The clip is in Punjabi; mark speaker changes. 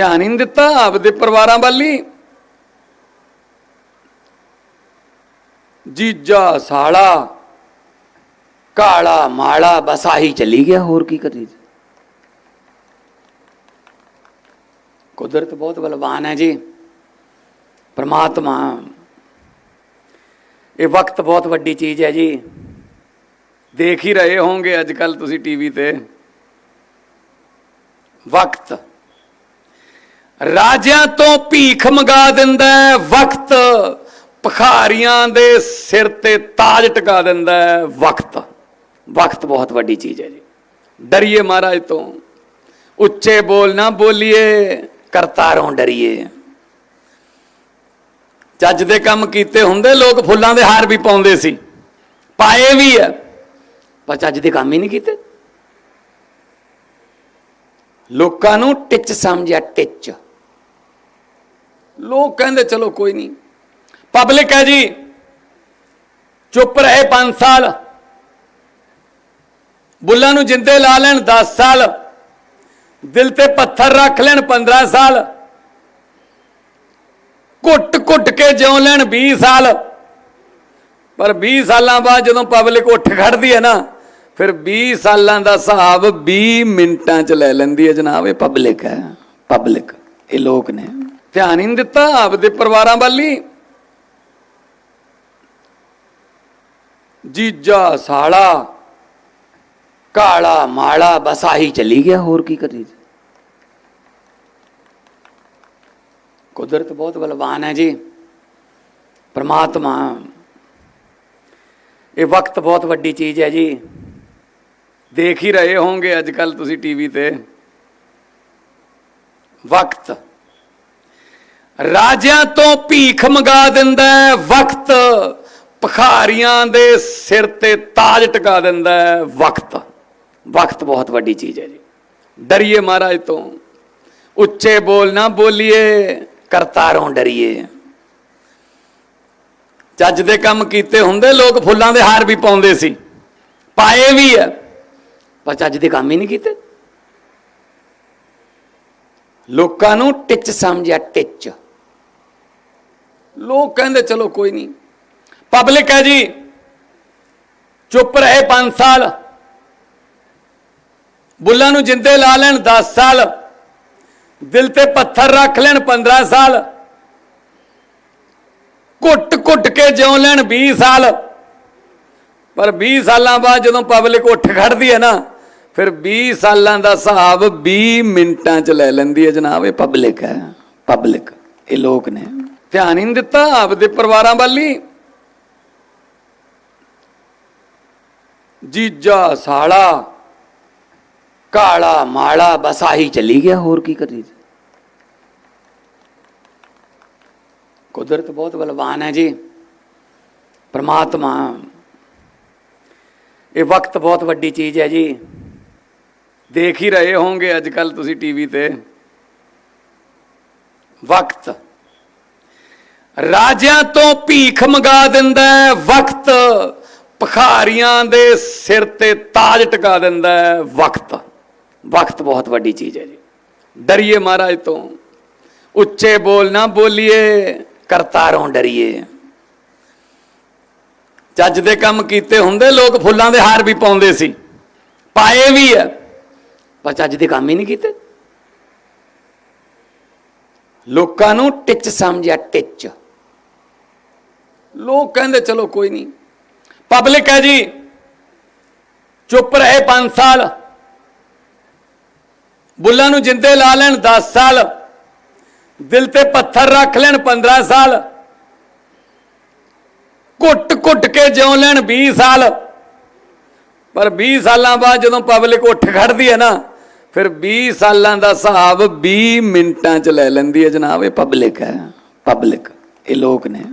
Speaker 1: ਧਿਆਨ ਹੀ ਨਹੀਂ ਦਿੱਤਾ, ਆਪਦੇ ਪਰਿਵਾਰਾਂ ਵੱਲ ਹੀ। ਜੀਜਾ, ਸਾਲਾ, ਕਾਲਾ, ਮਾਲਾ, ਬਸ ਆਹੀ ਚੱਲੀ ਗਿਆ, ਹੋਰ ਕੀ ਕਰੀ ਕੁਦਰਤ ਬਹੁਤ ਬਲਵਾਨ ਹੈ ਜੀ। ਪਰਮਾਤਮਾ, ਇਹ ਵਕਤ ਬਹੁਤ ਵੱਡੀ ਚੀਜ਼ ਹੈ ਜੀ। ਦੇਖ ਹੀ ਰਹੇ ਹੋਵੋਗੇ ਅੱਜ ਕੱਲ ਤੁਸੀਂ ਟੀਵੀ ਤੇ। ਵਕਤ। ਰਾਜਿਆਂ ਤੋਂ ਭੀਖ ਮੰਗਾ ਦਿੰਦਾ ਹੈ, ਵਕਤ ਭਖਾਰੀਆਂ ਦੇ ਸਿਰ ਤੇ ਤਾਜ ਟਿਕਾ ਦਿੰਦਾ ਹੈ, ਵਕਤ। ਵਕਤ ਬਹੁਤ ਵੱਡੀ ਚੀਜ਼ ਹੈ ਜੀ। ਡਰੀਏ ਮਹਾਰਾਜ ਤੋਂ। ਉੱਚੇ ਬੋਲ ਨਾ ਬੋਲੀਏ, ਕਰਤਾਰੋਂ ਡਰੀਏ। ਚੱਜ ਦੇ ਕੰਮ ਕੀਤੇ ਹੁੰਦੇ, ਲੋਕ ਫੁੱਲਾਂ ਦੇ ਹਾਰ ਵੀ ਪਾਉਂਦੇ ਸੀ। ਪਾਏ ਵੀ ਹੈ, ਪਰ ਚੱਜ ਦੇ ਕੰਮ ਹੀ ਨਹੀਂ ਕੀਤੇ। ਲੋਕਾਂ ਨੂੰ ਟਿੱਚ ਸਮਝਿਆ, ਟਿੱਚ। ਲੋਕ ਕਹਿੰਦੇ, ਚਲੋ ਕੋਈ ਨਹੀਂ। ਪਬਲਿਕ ਹੈ ਜੀ। ਚੁੱਪ ਰਹੇ 5 ਸਾਲ। ਬੁੱਲਾਂ ਨੂੰ ਜਿੰਦੇ ਲਾ ਲੈਣ 10 ਸਾਲ। ਦਿਲ ਤੇ ਪੱਥਰ ਰੱਖ ਲੈਣ 15 ਸਾਲ। ਘੁੱਟ ਘੁੱਟ ਕੇ ਜਿਉ ਲੈਣ 20 ਸਾਲ। ਪਰ 20 ਸਾਲਾਂ ਬਾਅਦ ਜਦੋਂ ਪਬਲਿਕ ਉੱਠ ਖੜਦੀ ਹੈ ਨਾ, ਫਿਰ 20 ਸਾਲਾਂ ਦਾ ਹਿਸਾਬ 20 ਮਿੰਟਾਂ 'ਚ ਲੈ ਲੈਂਦੀ ਹੈ ਜਨਾਬ, ਇਹ ਪਬਲਿਕ ਹੈ ਪਬਲਿਕ ਇਹ ਲੋਕ ਨੇ। ਧਿਆਨ ਹੀ ਨਹੀਂ ਦਿੱਤਾ, ਆਪਦੇ ਪਰਿਵਾਰਾਂ ਵੱਲ ਹੀ। ਜੀਜਾ, ਸਾਲਾ, ਕਾਲਾ, ਮਾਲਾ, ਬਸ ਆਹੀ ਚਲੀ ਗਿਆ, ਹੋਰ ਕੀ ਕਰੀ ਕੁਦਰਤ ਬਹੁਤ ਬਲਵਾਨ ਹੈ ਜੀ। ਪ੍ਰਮਾਤਮਾ, ਇਹ ਵਕਤ ਬਹੁਤ ਵੱਡੀ ਚੀਜ਼ ਹੈ ਜੀ। ਦੇਖ ਹੀ ਰਹੇ ਹੋਵੋਗੇ ਅੱਜ ਕੱਲ ਤੁਸੀਂ ਟੀਵੀ ਤੇ। ਵਕਤ। ਰਾਜਿਆਂ ਤੋਂ ਭੀਖ ਮੰਗਾ ਦਿੰਦਾ ਹੈ, ਵਕਤ ਭਖਾਰੀਆਂ ਦੇ ਸਿਰ ਤੇ ਤਾਜ ਟਿਕਾ ਦਿੰਦਾ ਹੈ, ਵਕਤ। ਵਕਤ ਬਹੁਤ ਵੱਡੀ ਚੀਜ਼ ਹੈ ਜੀ। ਡਰੀਏ ਮਹਾਰਾਜ ਤੋਂ। ਉੱਚੇ ਬੋਲ ਨਾ ਬੋਲੀਏ, ਕਰਤਾਰੋਂ ਡਰੀਏ। ਚੱਜ ਦੇ ਕੰਮ ਕੀਤੇ ਹੁੰਦੇ, ਲੋਕ ਫੁੱਲਾਂ ਦੇ ਹਾਰ ਵੀ ਪਾਉਂਦੇ ਸੀ। ਪਾਏ ਵੀ ਆ ਪਰ ਚੱਜ ਦੇ ਕੰਮ ਹੀ ਨਹੀਂ ਕੀਤੇ। ਲੋਕਾਂ ਨੂੰ ਟਿੱਚ ਸਮਝਿਆ, ਟਿੱਚ। ਲੋਕ ਕਹਿੰਦੇ, ਚਲੋ ਕੋਈ ਨਹੀਂ। ਪਬਲਿਕ ਹੈ ਜੀ। ਚੁੱਪ ਰਹੇ 5 ਸਾਲ। ਬੁੱਲਾਂ ਨੂੰ ਜਿੰਦੇ ਲਾ ਲੈਣ 10 ਸਾਲ। ਦਿਲ ਤੇ ਪੱਥਰ ਰੱਖ ਲੈਣ 15 ਸਾਲ। ਘੁੱਟ ਘੁੱਟ ਕੇ ਜਿਉ ਲੈਣ 20 ਸਾਲ। ਪਰ 20 ਸਾਲਾਂ ਬਾਅਦ ਜਦੋਂ ਪਬਲਿਕ ਉੱਠ ਖੜਦੀ ਹੈ ਨਾ, ਫਿਰ 20 ਸਾਲਾਂ ਦਾ ਹਿਸਾਬ 20 ਮਿੰਟਾਂ 'ਚ ਲੈ ਲੈਂਦੀ ਹੈ। ਜਨਾਬ, ਇਹ ਪਬਲਿਕ ਹੈ। ਪਬਲਿਕ ਇਹ ਲੋਕ ਨੇ। ਧਿਆਨ ਹੀ ਨਹੀਂ ਦਿੱਤਾ, ਆਪਦੇ ਪਰਿਵਾਰਾਂ ਵੱਲ ਹੀ। ਜੀਜਾ, ਸਾਲਾ, ਕਾਲਾ, ਮਾਲਾ, ਬਸ ਆਹੀ ਚਲੀ ਗਿਆ, ਹੋਰ ਕੀ ਕਰੀ ਕੁਦਰਤ ਬਹੁਤ ਬਲਵਾਨ ਹੈ ਜੀ। ਪ੍ਰਮਾਤਮਾ, ਇਹ ਵਕਤ ਬਹੁਤ ਵੱਡੀ ਚੀਜ਼ ਹੈ ਜੀ। ਦੇਖ ਹੀ ਰਹੇ ਹੋਵੋਗੇ ਅੱਜ ਕੱਲ ਤੁਸੀਂ ਟੀਵੀ ਤੇ। ਵਕਤ। ਰਾਜਿਆਂ ਤੋਂ ਭੀਖ ਮੰਗਾ ਦਿੰਦਾ ਹੈ, ਵਕਤ ਭਖਾਰੀਆਂ ਦੇ ਸਿਰ ਤੇ ਤਾਜ ਟਿਕਾ ਦਿੰਦਾ ਹੈ, ਵਕਤ। ਵਕਤ ਬਹੁਤ ਵੱਡੀ ਚੀਜ਼ ਹੈ ਜੀ। ਡਰੀਏ ਮਹਾਰਾਜ ਤੋਂ। ਉੱਚੇ ਬੋਲ ਨਾ ਬੋਲੀਏ, ਕਰਤਾਰੋਂ ਡਰੀਏ। ਚੱਜ ਦੇ ਕੰਮ ਕੀਤੇ ਹੁੰਦੇ, ਲੋਕ ਫੁੱਲਾਂ ਦੇ ਹਾਰ ਵੀ ਪਾਉਂਦੇ ਸੀ। ਪਾਏ ਵੀ ਆ ਪਰ ਚੱਜ ਦੇ ਕੰਮ ਹੀ ਨਹੀਂ ਕੀਤੇ। ਲੋਕਾਂ ਨੂੰ ਟਿੱਚ ਸਮਝਿਆ, ਟਿੱਚ। ਲੋਕ ਕਹਿੰਦੇ, ਚਲੋ ਕੋਈ ਨਹੀਂ। ਪਬਲਿਕ ਹੈ ਜੀ। ਚੁੱਪ ਰਹੇ 5 ਸਾਲ। ਬੁੱਲਾਂ ਨੂੰ ਜਿੰਦੇ ਲਾ ਲੈਣ 10 ਸਾਲ। ਦਿਲ ਤੇ ਪੱਥਰ ਰੱਖ ਲੈਣ 15 ਸਾਲ। ਘੁੱਟ ਘੁੱਟ ਕੇ ਜਿਉ ਲੈਣ 20 ਸਾਲ। ਪਰ 20 ਸਾਲਾਂ ਬਾਅਦ ਜਦੋਂ ਪਬਲਿਕ ਉੱਠ ਖੜਦੀ ਹੈ ਨਾ, ਫਿਰ 20 ਸਾਲਾਂ ਦਾ ਹਿਸਾਬ 20 ਮਿੰਟਾਂ 'ਚ ਲੈ ਲੈਂਦੀ ਹੈ ਜਨਾਬ। ਇਹ ਪਬਲਿਕ ਹੈ। ਪਬਲਿਕ ਇਹ ਲੋਕ ਨੇ।